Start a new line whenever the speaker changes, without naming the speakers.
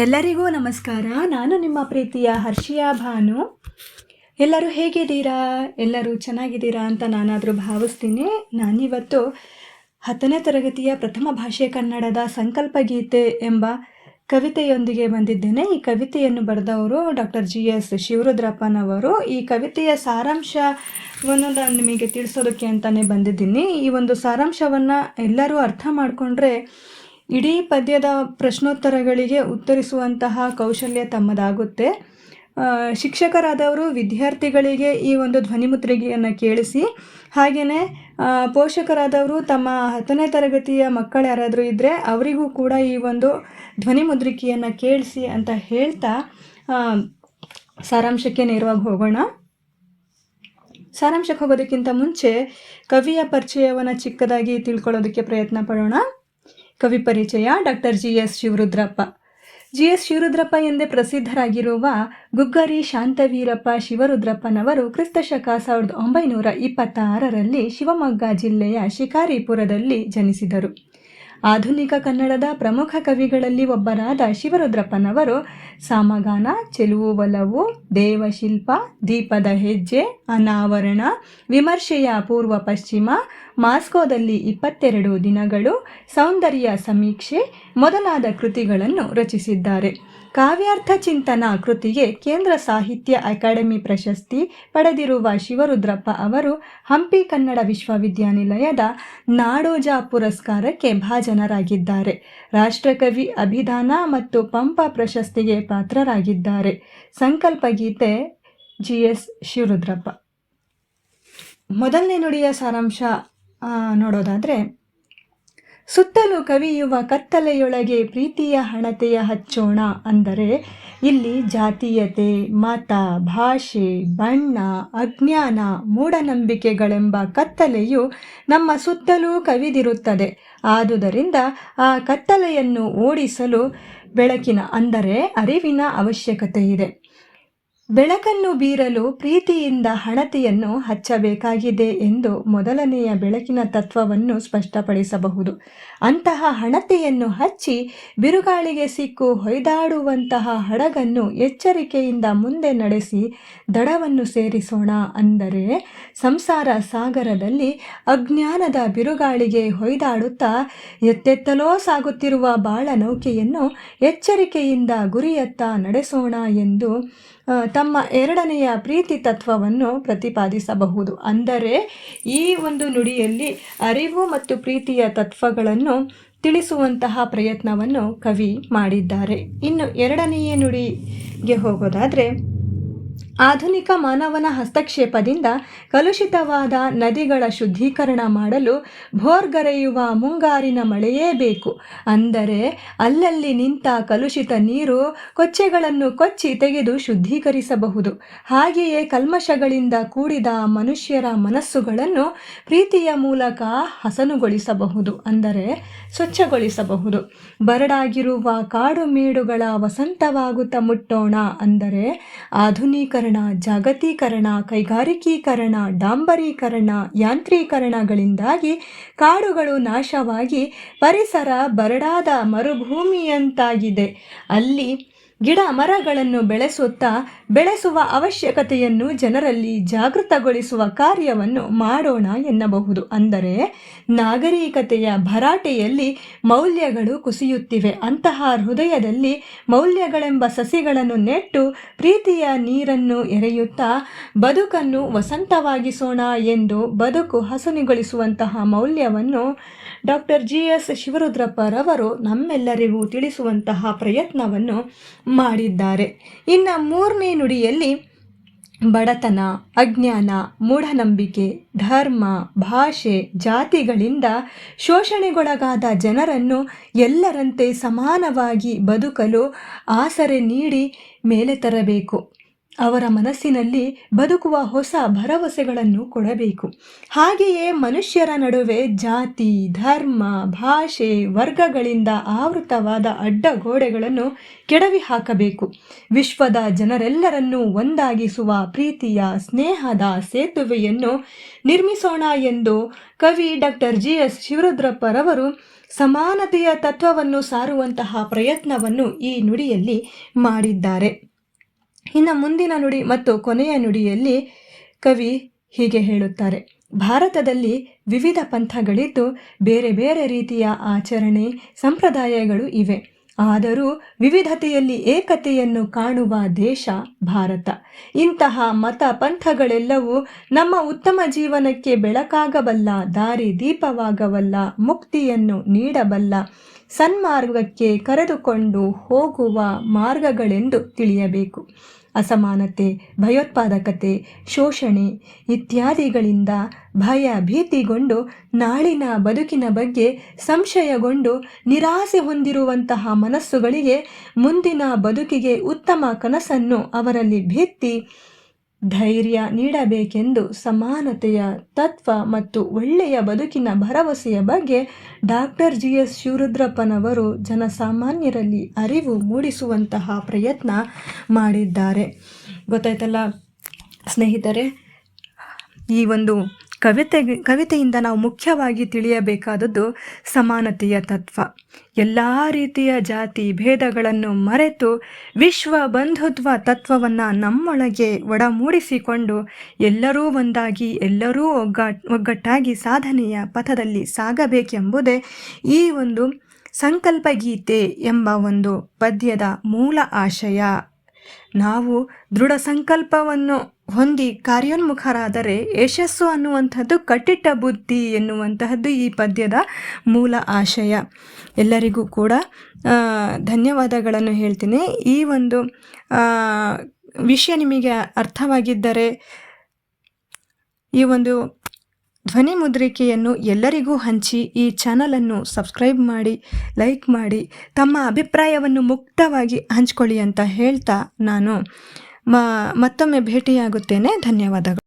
ಎಲ್ಲರಿಗೂ ನಮಸ್ಕಾರ. ನಾನು ನಿಮ್ಮ ಪ್ರೀತಿಯ ಹರ್ಷಿಯಾ ಭಾನು. ಎಲ್ಲರೂ ಹೇಗಿದ್ದೀರಾ? ಎಲ್ಲರೂ ಚೆನ್ನಾಗಿದ್ದೀರಾ ಅಂತ ನಾನಾದರೂ ಭಾವಿಸ್ತೀನಿ. ನಾನಿವತ್ತು ಹತ್ತನೇ ತರಗತಿಯ ಪ್ರಥಮ ಭಾಷೆ ಕನ್ನಡದ ಸಂಕಲ್ಪ ಗೀತೆ ಎಂಬ ಕವಿತೆಯೊಂದಿಗೆ ಬಂದಿದ್ದೇನೆ. ಈ ಕವಿತೆಯನ್ನು ಬರೆದವರು ಡಾಕ್ಟರ್ ಜಿ ಎಸ್ ಶಿವರುದ್ರಪ್ಪನವರು. ಈ ಕವಿತೆಯ ಸಾರಾಂಶವನ್ನು ನಾನು ನಿಮಗೆ ತಿಳಿಸೋದಕ್ಕೆ ಅಂತಲೇ ಬಂದಿದ್ದೀನಿ. ಈ ಒಂದು ಸಾರಾಂಶವನ್ನು ಎಲ್ಲರೂ ಅರ್ಥ ಮಾಡಿಕೊಂಡ್ರೆ ಇಡೀ ಪದ್ಯದ ಪ್ರಶ್ನೋತ್ತರಗಳಿಗೆ ಉತ್ತರಿಸುವಂತಹ ಕೌಶಲ್ಯ ತಮ್ಮದಾಗುತ್ತೆ. ಶಿಕ್ಷಕರಾದವರು ವಿದ್ಯಾರ್ಥಿಗಳಿಗೆ ಈ ಒಂದು ಧ್ವನಿಮುದ್ರಿಕೆಯನ್ನು ಕೇಳಿಸಿ ಹಾಗೆಯೇ ಪೋಷಕರಾದವರು ತಮ್ಮ ಹತ್ತನೇ ತರಗತಿಯ ಮಕ್ಕಳು ಯಾರಾದರೂ ಇದ್ದರೆ ಅವರಿಗೂ ಕೂಡ ಈ ಒಂದು ಧ್ವನಿಮುದ್ರಿಕೆಯನ್ನು ಕೇಳಿಸಿ ಅಂತ ಹೇಳ್ತಾ ಸಾರಾಂಶಕ್ಕೆ ನೇರವಾಗಿ ಹೋಗೋಣ. ಸಾರಾಂಶಕ್ಕೆ ಹೋಗೋದಕ್ಕಿಂತ ಮುಂಚೆ ಕವಿಯ ಪರಿಚಯವನ್ನು ಚಿಕ್ಕದಾಗಿ ತಿಳ್ಕೊಳ್ಳೋದಕ್ಕೆ ಪ್ರಯತ್ನ ಪಡೋಣ. ಕವಿ ಪರಿಚಯ doctor G S Shivarudrappa. G S Shivarudrappa ಎಂದೇ ಪ್ರಸಿದ್ಧರಾಗಿರುವ ಗುಗ್ಗರಿ ಶಾಂತವೀರಪ್ಪ ಶಿವರುದ್ರಪ್ಪನವರು ಕ್ರಿಸ್ತಶಕ ಸಾವಿರದ ಒಂಬೈನೂರ ಇಪ್ಪತ್ತಾರರಲ್ಲಿ ಶಿವಮೊಗ್ಗ ಜಿಲ್ಲೆಯ ಶಿಕಾರಿಪುರದಲ್ಲಿ ಜನಿಸಿದರು. ಆಧುನಿಕ ಕನ್ನಡದ ಪ್ರಮುಖ ಕವಿಗಳಲ್ಲಿ ಒಬ್ಬರಾದ ಶಿವರುದ್ರಪ್ಪನವರು ಸಾಮಗಾನ, ಚೆಲುವು ಒಲವು, ದೇವಶಿಲ್ಪ, ದೀಪದ ಹೆಜ್ಜೆ, ಅನಾವರಣ, ವಿಮರ್ಶೆಯ ಪೂರ್ವ ಪಶ್ಚಿಮ, ಮಾಸ್ಕೋದಲ್ಲಿ ಇಪ್ಪತ್ತೆರಡು ದಿನಗಳು, ಸೌಂದರ್ಯ ಸಮೀಕ್ಷೆ ಮೊದಲಾದ ಕೃತಿಗಳನ್ನು ರಚಿಸಿದ್ದಾರೆ. ಕಾವ್ಯಾರ್ಥ ಚಿಂತನ ಕೃತಿಗೆ ಕೇಂದ್ರ ಸಾಹಿತ್ಯ ಅಕಾಡೆಮಿ ಪ್ರಶಸ್ತಿ ಪಡೆದಿರುವ ಶಿವರುದ್ರಪ್ಪ ಅವರು ಹಂಪಿ ಕನ್ನಡ ವಿಶ್ವವಿದ್ಯಾನಿಲಯದ ನಾಡೋಜ ಪುರಸ್ಕಾರಕ್ಕೆ ಭಾಜನರಾಗಿದ್ದಾರೆ. ರಾಷ್ಟ್ರಕವಿ ಅಭಿದಾನ ಮತ್ತು ಪಂಪ ಪ್ರಶಸ್ತಿಗೆ ಪಾತ್ರರಾಗಿದ್ದಾರೆ. ಸಂಕಲ್ಪ ಗೀತೆ ಜಿ ಎಸ್ ಶಿವರುದ್ರಪ್ಪ. ಮೊದಲನೇ ನುಡಿಯ ಸಾರಾಂಶ ನೋಡೋದಾದರೆ ಸುತ್ತಲೂ ಕವಿಯುವ ಕತ್ತಲೆಯೊಳಗೆ ಪ್ರೀತಿಯ ಹಣತೆಯ ಹಚ್ಚೋಣ ಅಂದರೆ ಇಲ್ಲಿ ಜಾತೀಯತೆ, ಮತ, ಭಾಷೆ, ಬಣ್ಣ, ಅಜ್ಞಾನ, ಮೂಢನಂಬಿಕೆಗಳೆಂಬ ಕತ್ತಲೆಯು ನಮ್ಮ ಸುತ್ತಲೂ ಕವಿದಿರುತ್ತದೆ. ಆದುದರಿಂದ ಆ ಕತ್ತಲೆಯನ್ನು ಓಡಿಸಲು ಬೆಳಕಿನ ಅಂದರೆ ಅರಿವಿನ ಅವಶ್ಯಕತೆ ಇದೆ ಬೆಳಕನ್ನು ಬೀರಲು ಪ್ರೀತಿಯಿಂದ ಹಣತೆಯನ್ನು ಹಚ್ಚಬೇಕಾಗಿದೆ ಎಂದು ಮೊದಲನೆಯ ಬೆಳಕಿನ ತತ್ವವನ್ನು ಸ್ಪಷ್ಟಪಡಿಸಬಹುದು. ಅಂತಹ ಹಣತೆಯನ್ನು ಹಚ್ಚಿ ಬಿರುಗಾಳಿಗೆ ಸಿಕ್ಕು ಹೊಯ್ದಾಡುವಂತಹ ಹಡಗನ್ನು ಎಚ್ಚರಿಕೆಯಿಂದ ಮುಂದೆ ನಡೆಸಿ ದಡವನ್ನು ಸೇರಿಸೋಣ ಅಂದರೆ ಸಂಸಾರ ಸಾಗರದಲ್ಲಿ ಅಜ್ಞಾನದ ಬಿರುಗಾಳಿಗೆ ಹೊಯ್ದಾಡುತ್ತಾ ಎತ್ತೆತ್ತಲೋ ಸಾಗುತ್ತಿರುವ ಬಾಳ ನೌಕೆಯನ್ನು ಎಚ್ಚರಿಕೆಯಿಂದ ಗುರಿಯತ್ತ ನಡೆಸೋಣ ಎಂದು ತಮ್ಮ ಎರಡನೆಯ ಪ್ರೀತಿ ತತ್ವವನ್ನು ಪ್ರತಿಪಾದಿಸಬಹುದು. ಅಂದರೆ ಈ ಒಂದು ನುಡಿಯಲ್ಲಿ ಅರಿವು ಮತ್ತು ಪ್ರೀತಿಯ ತತ್ವಗಳನ್ನು ತಿಳಿಸುವಂತಹ ಪ್ರಯತ್ನವನ್ನು ಕವಿ ಮಾಡಿದ್ದಾರೆ. ಇನ್ನು ಎರಡನೆಯ ನುಡಿಗೆ ಹೋಗೋದಾದರೆ ಆಧುನಿಕ ಮಾನವನ ಹಸ್ತಕ್ಷೇಪದಿಂದ ಕಲುಷಿತವಾದ ನದಿಗಳ ಶುದ್ಧೀಕರಣ ಮಾಡಲು ಭೋರ್ಗರೆಯುವ ಮುಂಗಾರಿನ ಮಳೆಯೇ ಬೇಕು. ಅಂದರೆ ಅಲ್ಲಲ್ಲಿ ನಿಂತ ಕಲುಷಿತ ನೀರು ಕೊಚ್ಚೆಗಳನ್ನು ಕೊಚ್ಚಿ ತೆಗೆದು ಶುದ್ಧೀಕರಿಸಬಹುದು. ಹಾಗೆಯೇ ಕಲ್ಮಶಗಳಿಂದ ಕೂಡಿದ ಮನುಷ್ಯರ ಮನಸ್ಸುಗಳನ್ನು ಪ್ರೀತಿಯ ಮೂಲಕ ಹಸನುಗೊಳಿಸಬಹುದು. ಅಂದರೆ ಸ್ವಚ್ಛಗೊಳಿಸಬಹುದು. ಬರಡಾಗಿರುವ ಕಾಡು ಮೇಡುಗಳ ವಸಂತವಾಗುತ್ತ ಮುಟ್ಟೋಣ. ಅಂದರೆ ಆಧುನೀಕರಣ ಜಾಗತೀಕರಣ ಕೈಗಾರಿಕೀಕರಣ ಡಾಂಬರೀಕರಣ ಯಾಂತ್ರೀಕರಣಗಳಿಂದಾಗಿ ಕಾಡುಗಳು ನಾಶವಾಗಿ ಪರಿಸರ ಬರಡಾದ ಮರುಭೂಮಿಯಂತಾಗಿದೆ. ಅಲ್ಲಿ ಗಿಡ ಮರಗಳನ್ನು ಬೆಳೆಸುತ್ತಾ ಬೆಳೆಸುವ ಅವಶ್ಯಕತೆಯನ್ನು ಜನರಲ್ಲಿ ಜಾಗೃತಗೊಳಿಸುವ ಕಾರ್ಯವನ್ನು ಮಾಡೋಣ ಎನ್ನಬಹುದು. ಅಂದರೆ ನಾಗರಿಕತೆಯ ಭರಾಟೆಯಲ್ಲಿ ಮೌಲ್ಯಗಳು ಕುಸಿಯುತ್ತಿವೆ. ಅಂತಹ ಹೃದಯದಲ್ಲಿ ಮೌಲ್ಯಗಳೆಂಬ ಸಸಿಗಳನ್ನು ನೆಟ್ಟು ಪ್ರೀತಿಯ ನೀರನ್ನು ಎರೆಯುತ್ತಾ ಬದುಕನ್ನು ವಸಂತವಾಗಿಸೋಣ ಎಂದು ಬದುಕು ಹಸನುಗೊಳಿಸುವಂತಹ ಮೌಲ್ಯವನ್ನು ಡಾಕ್ಟರ್ ಜಿ. ಎಸ್. ಶಿವರುದ್ರಪ್ಪರವರು ನಮ್ಮೆಲ್ಲರಿಗೂ ತಿಳಿಸುವಂತಹ ಪ್ರಯತ್ನವನ್ನು ಮಾಡಿದ್ದಾರೆ. ಇನ್ನು ಮೂರನೇ ನುಡಿಯಲ್ಲಿ ಬಡತನ, ಅಜ್ಞಾನ, ಮೂಢನಂಬಿಕೆ, ಧರ್ಮ, ಭಾಷೆ, ಜಾತಿಗಳಿಂದ ಶೋಷಣೆಗೊಳಗಾದ ಜನರನ್ನು ಎಲ್ಲರಂತೆ ಸಮಾನವಾಗಿ ಬದುಕಲು ಆಸರೆ ನೀಡಿ ಮೇಲೆ ತರಬೇಕು. ಅವರ ಮನಸ್ಸಿನಲ್ಲಿ ಬದುಕುವ ಹೊಸ ಭರವಸೆಗಳನ್ನು ಕೊಡಬೇಕು. ಹಾಗೆಯೇ ಮನುಷ್ಯರ ನಡುವೆ ಜಾತಿ, ಧರ್ಮ, ಭಾಷೆ, ವರ್ಗಗಳಿಂದ ಆವೃತವಾದ ಅಡ್ಡಗೋಡೆಗಳನ್ನು ಕೆಡವಿ ಹಾಕಬೇಕು. ವಿಶ್ವದ ಜನರೆಲ್ಲರನ್ನೂ ಒಂದಾಗಿಸುವ ಪ್ರೀತಿಯ, ಸ್ನೇಹದ ಸೇತುವೆಯನ್ನು ನಿರ್ಮಿಸೋಣ ಎಂದು ಕವಿ ಡಾಕ್ಟರ್ ಜಿ ಎಸ್ ಶಿವರುದ್ರಪ್ಪರವರು ಸಮಾನತೆಯ ತತ್ವವನ್ನು ಸಾರುವಂತಹ ಪ್ರಯತ್ನವನ್ನು ಈ ನುಡಿಯಲ್ಲಿ ಮಾಡಿದ್ದಾರೆ. ಇನ್ನು ಮುಂದಿನ ನುಡಿ ಮತ್ತು ಕೊನೆಯ ನುಡಿಯಲ್ಲಿ ಕವಿ ಹೀಗೆ ಹೇಳುತ್ತಾರೆ. ಭಾರತದಲ್ಲಿ ವಿವಿಧ ಪಂಥಗಳಿದ್ದು ಬೇರೆ ಬೇರೆ ರೀತಿಯ ಆಚರಣೆ, ಸಂಪ್ರದಾಯಗಳು ಇವೆ. ಆದರೂ ವಿವಿಧತೆಯಲ್ಲಿ ಏಕತೆಯನ್ನು ಕಾಣುವ ದೇಶ ಭಾರತ. ಇಂತಹ ಮತ ಪಂಥಗಳೆಲ್ಲವೂ ನಮ್ಮ ಉತ್ತಮ ಜೀವನಕ್ಕೆ ಬೆಳಕಾಗಬಲ್ಲ, ದಾರಿ ದೀಪವಾಗಬಲ್ಲ, ಮುಕ್ತಿಯನ್ನು ನೀಡಬಲ್ಲ, ಸನ್ಮಾರ್ಗಕ್ಕೆ ಕರೆದುಕೊಂಡು ಹೋಗುವ ಮಾರ್ಗಗಳೆಂದು ತಿಳಿಯಬೇಕು. ಅಸಮಾನತೆ, ಭಯೋತ್ಪಾದಕತೆ, ಶೋಷಣೆ ಇತ್ಯಾದಿಗಳಿಂದ ಭಯ ಭೀತಿಗೊಂಡು ನಾಳಿನ ಬದುಕಿನ ಬಗ್ಗೆ ಸಂಶಯಗೊಂಡು ನಿರಾಸೆ ಹೊಂದಿರುವಂತಹ ಮನಸ್ಸುಗಳಿಗೆ ಮುಂದಿನ ಬದುಕಿಗೆ ಉತ್ತಮ ಕನಸನ್ನು ಅವರಲ್ಲಿ ಭಿತ್ತಿ ಧೈರ್ಯ ನೀಡಬೇಕೆಂದು ಸಮಾನತೆಯ ತತ್ವ ಮತ್ತು ಒಳ್ಳೆಯ ಬದುಕಿನ ಭರವಸೆಯ ಬಗ್ಗೆ ಡಾಕ್ಟರ್ ಜಿ ಎಸ್ ಶಿವರುದ್ರಪ್ಪನವರು ಜನಸಾಮಾನ್ಯರಲ್ಲಿ ಅರಿವು ಮೂಡಿಸುವಂತಹ ಪ್ರಯತ್ನ ಮಾಡಿದ್ದಾರೆ. ಗೊತ್ತಾಯ್ತಲ್ಲ ಸ್ನೇಹಿತರೆ, ಈ ಒಂದು ಕವಿತೆ ಕವಿತೆಯಿಂದ ನಾವು ಮುಖ್ಯವಾಗಿ ತಿಳಿಯಬೇಕಾದದ್ದು ಸಮಾನತೆಯ ತತ್ವ. ಎಲ್ಲ ರೀತಿಯ ಜಾತಿ ಭೇದಗಳನ್ನು ಮರೆತು ವಿಶ್ವ ಬಂಧುತ್ವ ತತ್ವವನ್ನು ನಮ್ಮೊಳಗೆ ಒಡಮೂಡಿಸಿಕೊಂಡು ಎಲ್ಲರೂ ಒಂದಾಗಿ, ಎಲ್ಲರೂ ಒಗ್ಗಾ, ಒಗ್ಗಟ್ಟಾಗಿ ಸಾಧನೆಯ ಪಥದಲ್ಲಿ ಸಾಗಬೇಕೆಂಬುದೇ ಈ ಒಂದು ಸಂಕಲ್ಪ ಗೀತೆ ಎಂಬ ಒಂದು ಪದ್ಯದ ಮೂಲ ಆಶಯ. ನಾವು ದೃಢ ಸಂಕಲ್ಪವನ್ನು ಹೊಂದಿ ಕಾರ್ಯೋನ್ಮುಖರಾದರೆ ಯಶಸ್ಸು ಅನ್ನುವಂಥದ್ದು ಕಟ್ಟಿಟ್ಟ ಬುದ್ಧಿ ಎನ್ನುವಂತಹದ್ದು ಈ ಪದ್ಯದ ಮೂಲ ಆಶಯ. ಎಲ್ಲರಿಗೂ ಕೂಡ ಧನ್ಯವಾದಗಳನ್ನು ಹೇಳ್ತೀನಿ. ಈ ಒಂದು ವಿಷಯ ನಿಮಗೆ ಅರ್ಥವಾಗಿದ್ದರೆ, ಈ ಒಂದು ಧ್ವನಿ ಮುದ್ರಿಕೆಯನ್ನು ಎಲ್ಲರಿಗೂ ಹಂಚಿ ಈ ಚಾನಲನ್ನು ಸಬ್ಸ್ಕ್ರೈಬ್ ಮಾಡಿ ಲೈಕ್ ಮಾಡಿ, ತಮ್ಮ ಅಭಿಪ್ರಾಯವನ್ನು ಮುಕ್ತವಾಗಿ ಹಂಚ್ಕೊಳ್ಳಿ ಅಂತ ಹೇಳ್ತಾ ನಾನು. ಮತ್ತೊಮ್ಮೆ ಭೇಟಿಯಾಗುತ್ತೇನೆ. ಧನ್ಯವಾದಗಳು.